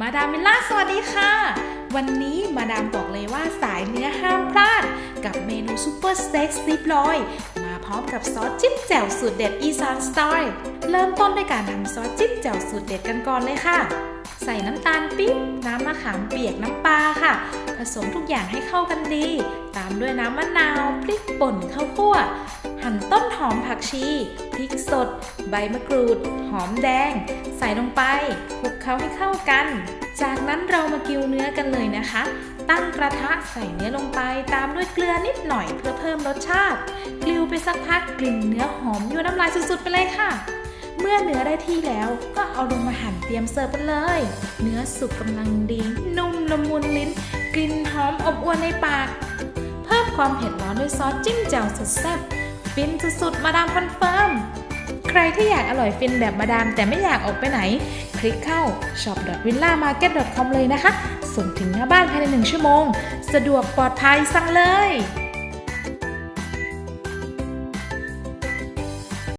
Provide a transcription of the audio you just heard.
มาดามมิลล่าสวัสดีค่ะ วันนี้มาดามบอกเลยว่าสายเนื้อห้ามพลาด กับเมนูซูเปอร์สเต็กสลิปลอย มาพร้อมกับซอสจิ้มแจ่วสูตรเด็ดอีสานสไตล์เริ่มต้นด้วยการทำซอสจิ้มแจ่วสูตรเด็ดกันก่อนเลยค่ะ ใส่น้ำตาลปี๊บน้ำมะขามเปียกน้ำปลาค่ะ ผสมทุกอย่างให้เข้ากันดี ตามด้วยน้ำมะนาวพริกป่นข้าวคั่ว หั่นต้นหอมผักชี พริกสด ใบมะกรูด หอมแดง ใส่ลงไปคลุกเคล้าให้เข้ากัน จากนั้นเรามากิวเนื้อกันเลยนะคะ ตั้งกระทะใส่เนื้อลงไปตามด้วยเกลือนิดหน่อยเพื่อเพิ่มรสชาติ กลิวไปสักพักกลิ่นเนื้อหอมยั่วน้ำลายสุดๆไปเลยค่ะเมื่อเนื้อได้ที่แล้วก็เอาลงมาหั่นเตรียมเสิร์ฟกันเลย เนื้อสุกกำลังดี นุ่มละมุนลิ้น กลิ่นหอมอบอวลในปาก เพิ่มความเผ็ดร้อนด้วยซอสจิ้มแจ่วสุดแซ่บ ฟินสุดๆ มาดามคอนเฟิร์ม ใครที่อยากอร่อยฟินแบบมาดามแต่ไม่อยากออกไปไหน คลิกเข้า shop.villamarket.com เลยนะคะ ส่งถึงหน้าบ้านภายในหนึ่งชั่วโมง สะดวกปลอดภัยสั่งเลย